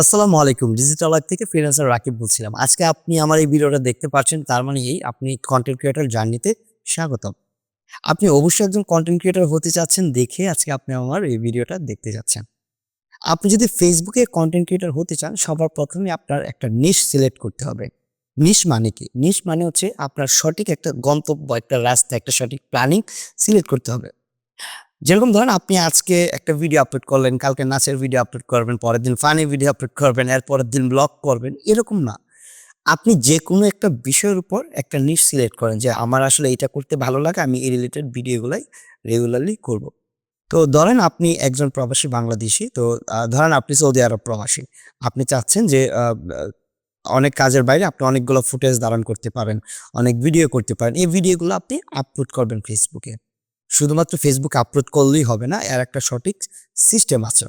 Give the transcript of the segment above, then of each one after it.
আসসালামু আলাইকুম। Digital life থেকে ফ্রিল্যান্সার রাকিব বলছিলাম। আজকে আপনি আমার এই ভিডিওটা দেখতে পাচ্ছেন, তার মানে এই আপনি কন্টেন্ট ক্রিয়েটর জার্নিতে স্বাগতম। আপনি অবশ্যই একজন কন্টেন্ট ক্রিয়েটর হতে চাচ্ছেন দেখে আজকে আপনি আমার এই ভিডিওটা দেখতে যাচ্ছেন। আপনি যদি ফেসবুকে কন্টেন্ট ক্রিয়েটর হতে চান, সবার প্রথমে আপনার একটা নিশ সিলেক্ট করতে হবে। নিশ মানে কি? নিশ মানে হচ্ছে আপনার সঠিক একটা গন্তব্য, একটা রাস্তা, একটা সঠিক প্ল্যানিং সিলেক্ট করতে হবে। যেরকম ধরেন আপনি আজকে একটা ভিডিও আপলোড করলেন, কালকে নাচের ভিডিও আপলোড করবেন, পরের দিন ফানি ভিডিও আপলোড করবেন, এর পরের দিন ব্লগ করবেন, এরকম না। আপনি যে কোনো একটা বিষয়ের উপর একটা নিশ সিলেক্ট করেন যে আমার আসলে এটা করতে ভালো লাগে, আমি এই রিলেটেড ভিডিওগুলাই রেগুলারলি করব। তো ধরেন আপনি একজন প্রবাসী বাংলাদেশি, তো ধরেন আপনি সৌদি আরব প্রবাসী। আপনি চাচ্ছেন যে অনেক কাজের বাইরে আপনি অনেকগুলো ফুটেজ ধারণ করতে পারেন, অনেক ভিডিও করতে পারেন, এই ভিডিওগুলো আপনি আপলোড করবেন ফেসবুকে শুধুমাত্র ফেসবুকে আপলোড করলেই হবে না, এর একটা সঠিক সিস্টেম আছে।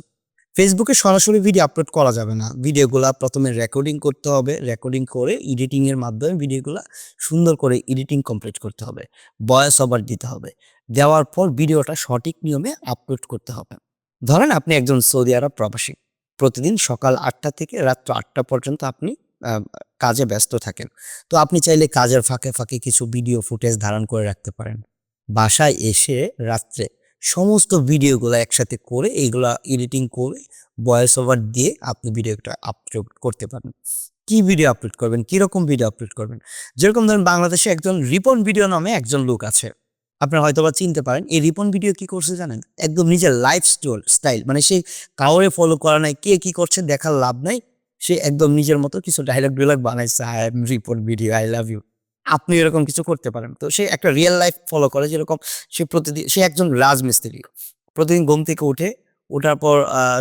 ফেসবুকে সরাসরি ভিডিও আপলোড করা যাবে না। ভিডিওগুলো প্রথমে রেকর্ডিং করতে হবে রেকর্ডিং করে এডিটিংয়ের মাধ্যমে ভিডিওগুলো সুন্দর করে এডিটিং কমপ্লিট করতে হবে বয়স ওভার দিতে হবে। দেওয়ার পর ভিডিওটা সঠিক নিয়মে আপলোড করতে হবে। ধরেন আপনি একজন সৌদি আরব প্রবাসী। প্রতিদিন সকাল আটটা থেকে রাত্র আটটা পর্যন্ত আপনি কাজে ব্যস্ত থাকেন। তো আপনি চাইলে কাজের ফাঁকে ফাঁকে কিছু ভিডিও ফুটেজ ধারণ করে রাখতে পারেন। বাসায় এসে রাত্রে সমস্ত ভিডিওগুলো একসাথে করে এইগুলা এডিটিং করে ভয়েস ওভার দিয়ে আপনি ভিডিওটা আপলোড করতে পারেন কি ভিডিও আপলোড করবেন? কীরকম ভিডিও আপলোড করবেন? যেরকম ধরেন বাংলাদেশে একজন রিপন ভিডিও নামে একজন লোক আছে। আপনারা হয়তো বা চিনতে পারেন, এই রিপন ভিডিও কি করছে জানেন? একদম নিজের লাইফ স্টাইল স্টাইল মানে সে কাউরে ফলো করা নাই, কে কি করছে দেখার লাভ নাই। সে একদম নিজের মতো কিছু ডায়লগ ডিলগ বানাইছে I am Ripon video I love you আপনি এরকম কিছু করতে পারেন। তো সে একটা রিয়েল লাইফ ফলো করে যেরকম সে প্রতিদিন, সে একজন রাজমিস্ত্রি। প্রতিদিন ঘুম থেকে উঠে, ওঠার পর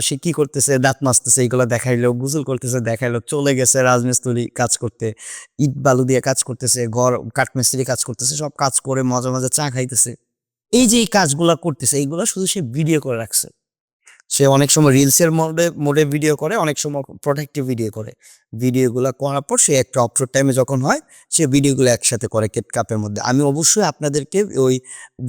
সে কি করতেছে, দাঁত মাজতেছে এইগুলো দেখাইলো, গুজল করতেছে, দেখাইলো, চলে গেছে রাজমিস্ত্রি কাজ করতে, ইট বালু দিয়ে কাজ করতেছে, ঘর, কাঠমিস্ত্রি কাজ করতেছে, সব কাজ করে মজা মজা চা খাইতেছে। এই যে এই কাজগুলা করতেছে, এইগুলো শুধু সে ভিডিও করে রাখছে। সে অনেক সময় রিলসের মোডে মোডে ভিডিও করে, অনেক সময় প্রোটেক্টিভ ভিডিও করে। ভিডিওগুলো করার পর সে একটা অপলোড টাইমে যখন হয়, সে ভিডিওগুলো একসাথে করে কেট কাপের মধ্যে। আমি অবশ্যই আপনাদেরকে ওই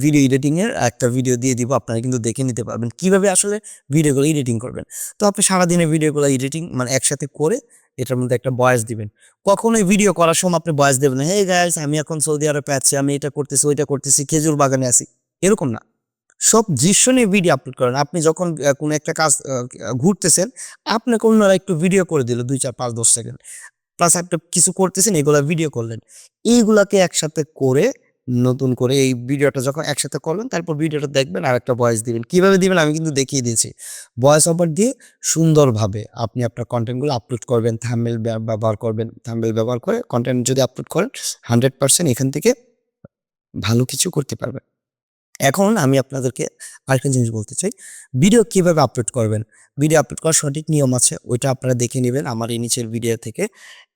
ভিডিও এডিটিংয়ের একটা ভিডিও দিয়ে দিব, আপনারা কিন্তু দেখে নিতে পারবেন কীভাবে আসলে ভিডিওগুলো এডিটিং করবেন। তো আপনি সারাদিনের ভিডিওগুলো এডিটিং মানে একসাথে করে এটার মধ্যে একটা বয়স দিবেন। কখনোই ভিডিও করার সময় আপনি বয়স দেবেন হে গাইস আমি এখন সৌদি আরবে আছি, আমি এটা করতেছি, ওইটা করতেছি, খেজুর বাগানে আছি। এরকম না। সব দৃশ্য নিয়ে ভিডিও আপলোড করেন। আপনি যখন কোনো একটা কাজ ঘুরতেছেন, আপনাকে অন্যরা একটু ভিডিও করে দিল দুই চার পাঁচ দশ সেকেন্ড প্লাস একটা কিছু করতেছেন, এগুলা ভিডিও করলেন। এইগুলাকে একসাথে করে, নতুন করে এই ভিডিওটা যখন একসাথে করবেন তারপর ভিডিওটা দেখবেন আর একটা ভয়েস দিবেন। কীভাবে দিবেন আমি কিন্তু দেখিয়ে দিয়েছি। ভয়েস ওভার দিয়ে সুন্দরভাবে আপনি আপনার কন্টেন্টগুলো আপলোড করবেন থাম্বেল ব্যবহার করবেন থাম্বেল ব্যবহার করে কন্টেন্ট যদি আপলোড করেন হান্ড্রেড পার্সেন্ট এখান থেকে ভালো কিছু করতে পারবেন। এখন আমি আপনাদেরকে আরেকটা জিনিস বলতে চাই। ভিডিও কীভাবে আপলোড করবেন? ভিডিও আপলোড করার সঠিক নিয়ম আছে, ওইটা আপনারা দেখে নেবেন আমার এই নিচের ভিডিও থেকে।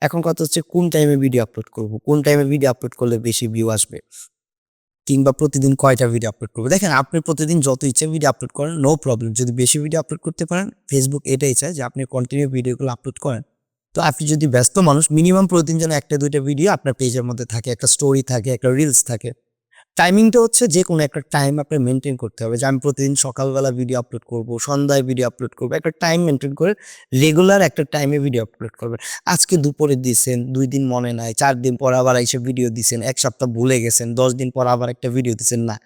এখন কথা হচ্ছে কোন টাইমে ভিডিও আপলোড করব? কোন টাইমে ভিডিও আপলোড করলে বেশি ভিউ আসবে? কিংবা প্রতিদিন কয়টা ভিডিও আপলোড করব? দেখেন, আপনি প্রতিদিন যত ইচ্ছে ভিডিও আপলোড করেন নো প্রবলেম যদি বেশি ভিডিও আপলোড করতে পারেন ফেসবুক এটাই চায় যে আপনি কন্টিনিউ ভিডিওগুলো আপলোড করেন। তো আপনি যদি ব্যস্ত মানুষ মিনিমাম প্রতিদিন যেন একটা দুইটা ভিডিও আপনার পেজের মধ্যে থাকে, একটা স্টোরি থাকে, একটা রিলস থাকে। টাইমিংটা হচ্ছে যে কোনো একটা টাইম আপনি মেনটেন করতে হবে। যে আমি প্রতিদিন সকালবেলা ভিডিও আপলোড করব, সন্ধ্যায় ভিডিও আপলোড করব, একটা টাইম মেনটেন করে রেগুলার একটা টাইমে ভিডিও আপলোড করবেন। আজকে দুপুরে দিয়েছেন দুই দিন মনে নাই, চার দিন পর আবার এসে ভিডিও দিছেন, এক সপ্তাহ ভুলে গেছেন, দশ দিন পর আবার একটা ভিডিও দিছেন, না।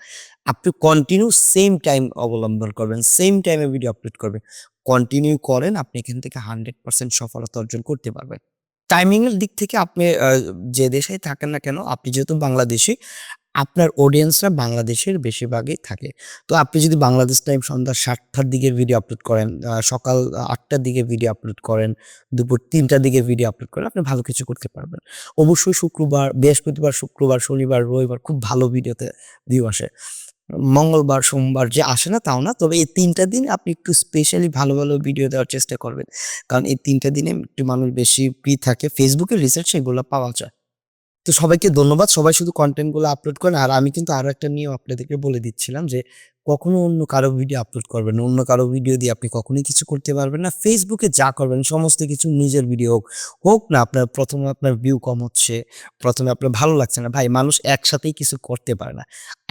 আপনি কন্টিনিউ সেম টাইম অবলম্বন করবেন সেম টাইমে ভিডিও আপলোড করবেন। কন্টিনিউ করেন, আপনি এখান থেকে হান্ড্রেড পার্সেন্ট সফলতা অর্জন করতে পারবেন। টাইমিংয়ের দিক থেকে আপনি যে দেশেই থাকেন না কেন, আপনি যেহেতু বাংলাদেশি আপনার অডিয়েন্সরা বাংলাদেশের বেশিরভাগই থাকে। তো আপনি যদি বাংলাদেশ টাইম সন্ধ্যা সাতটার দিকে ভিডিও আপলোড করেন সকাল আটটার দিকে ভিডিও আপলোড করেন, দুপুর তিনটার দিকে ভিডিও আপলোড করেন, আপনি ভালো কিছু করতে পারবেন। অবশ্যই শুক্রবার, বৃহস্পতিবার, শুক্রবার, শনিবার, রবিবার খুব ভালো ভিডিওতে ভিউ আসে। মঙ্গলবার, সোমবার যে আসে না তাও না, তবে এই তিনটা দিন আপনি একটু স্পেশালি ভালো ভালো ভিডিও দেওয়ার চেষ্টা করবেন। কারণ এই তিনটা দিনে একটু মানুষ বেশি ফ্রি থাকে। ফেসবুকের রিসার্চ এগুলো পাওয়া যায়। তো সবাইকে ধন্যবাদ। সবাই শুধু কন্টেন্টগুলো আপলোড করেন আর আমি কিন্তু আরও একটা নিয়ম আপনাদেরকে বলে দিচ্ছিলাম যে, কখনো অন্য কারও ভিডিও আপলোড করবেন। অন্য কারও ভিডিও দিয়ে আপনি কখনোই কিছু করতে পারবেন না। ফেসবুকে যা করবেন, সমস্ত কিছু নিজের ভিডিও হোক হোক না আপনার প্রথমে আপনার ভিউ কম হচ্ছে, প্রথমে আপনার ভালো লাগছে না। ভাই, মানুষ একসাথেই কিছু করতে পারে না।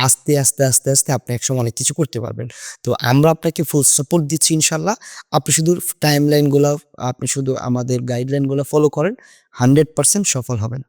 আস্তে আস্তে আস্তে আস্তে আপনি একসময় অনেক কিছু করতে পারবেন। তো আমরা আপনাকে ফুল সাপোর্ট দিচ্ছি ইনশাল্লাহ আপনি শুধু টাইম লাইনগুলো আপনি শুধু আমাদের গাইডলাইনগুলো ফলো করেন হান্ড্রেড পার্সেন্ট সফল হবেন।